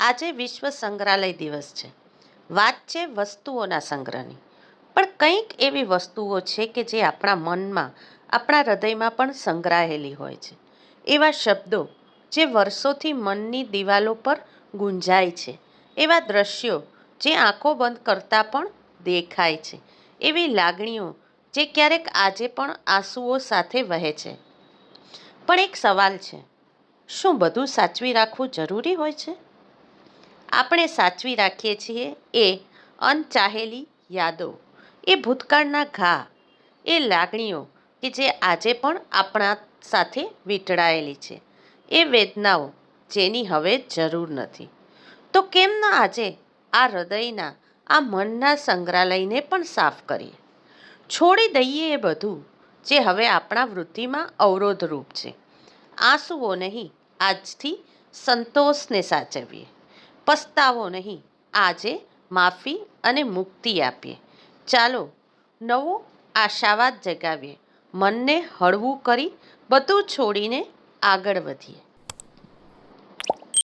આજે વિશ્વ સંગ્રહાલય દિવસ છે. વાત છે વસ્તુઓના સંગ્રહની. પણ કંઈક એવી વસ્તુઓ છે કે જે આપણા મનમાં, આપણા હૃદયમાં પણ સંગ્રહાયેલી હોય છે. એવા શબ્દો જે વર્ષોથી મનની દિવાલો પર ગુંજાય છે. એવા દ્રશ્યો જે આંખો બંધ કરતાં પણ દેખાય છે. એવી લાગણીઓ જે ક્યારેક આજે પણ આંસુઓ સાથે વહે છે. પણ એક સવાલ છે. શું બધું સાચવી રાખવું જરૂરી હોય છે? આપણે સાચવી રાખીએ છીએ એ અનચાહેલી યાદો. એ ભૂતકાળના ઘા. એ લાગણીઓ કે જે આજે પણ આપણા સાથે વીંટળાયેલી છે. એ વેદનાઓ જેની હવે જરૂર નથી. તો કેમ ન આજે આ હૃદયના, આ મનના સંગ્રહાલયને પણ સાફ કરીએ? છોડી દઈએ એ બધું જે હવે આપણા વૃદ્ધિમાં અવરોધરૂપ છે. આંસુઓ નહીં, આજથી સંતોષને સાચવીએ. પસ્તાવો નહીં. આજે માફી અને મુક્તિ આપીએ. ચાલો નવો આશાવાદ જગાવીએ. મનને હળવું કરી બધું છોડીને આગળ વધીએ.